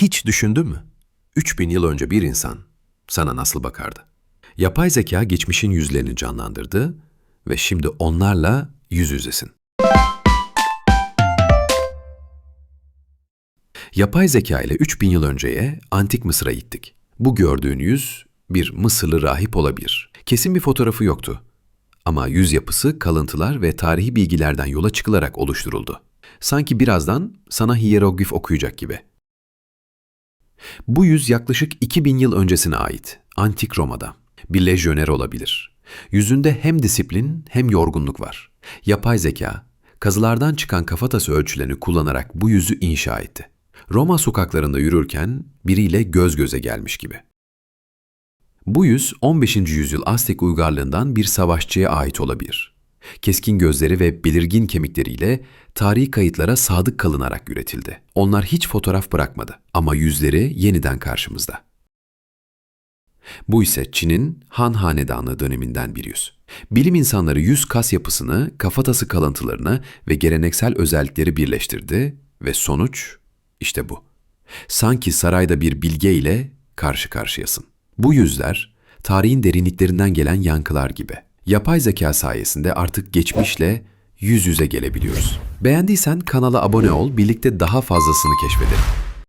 Hiç düşündün mü? 3000 yıl önce bir insan sana nasıl bakardı? Yapay zeka geçmişin yüzlerini canlandırdı ve şimdi onlarla yüz yüzesin. Yapay zeka ile 3000 yıl önceye Antik Mısır'a gittik. Bu gördüğün yüz bir Mısırlı rahip olabilir. Kesin bir fotoğrafı yoktu. Ama yüz yapısı kalıntılar ve tarihi bilgilerden yola çıkılarak oluşturuldu. Sanki birazdan sana hieroglif okuyacak gibi. Bu yüz yaklaşık 2000 yıl öncesine ait. Antik Roma'da. Bir lejyoner olabilir. Yüzünde hem disiplin hem yorgunluk var. Yapay zeka, kazılardan çıkan kafatası ölçülerini kullanarak bu yüzü inşa etti. Roma sokaklarında yürürken biriyle göz göze gelmiş gibi. Bu yüz 15. yüzyıl Aztek uygarlığından bir savaşçıya ait olabilir. Keskin gözleri ve belirgin kemikleriyle tarihi kayıtlara sadık kalınarak üretildi. Onlar hiç fotoğraf bırakmadı ama yüzleri yeniden karşımızda. Bu ise Çin'in Han Hanedanlığı döneminden bir yüz. Bilim insanları yüz kas yapısını, kafatası kalıntılarını ve geleneksel özellikleri birleştirdi ve sonuç işte bu. Sanki sarayda bir bilge ile karşı karşıyasın. Bu yüzler tarihin derinliklerinden gelen yankılar gibi. Yapay zeka sayesinde artık geçmişle yüz yüze gelebiliyoruz. Beğendiysen kanala abone ol, birlikte daha fazlasını keşfedelim.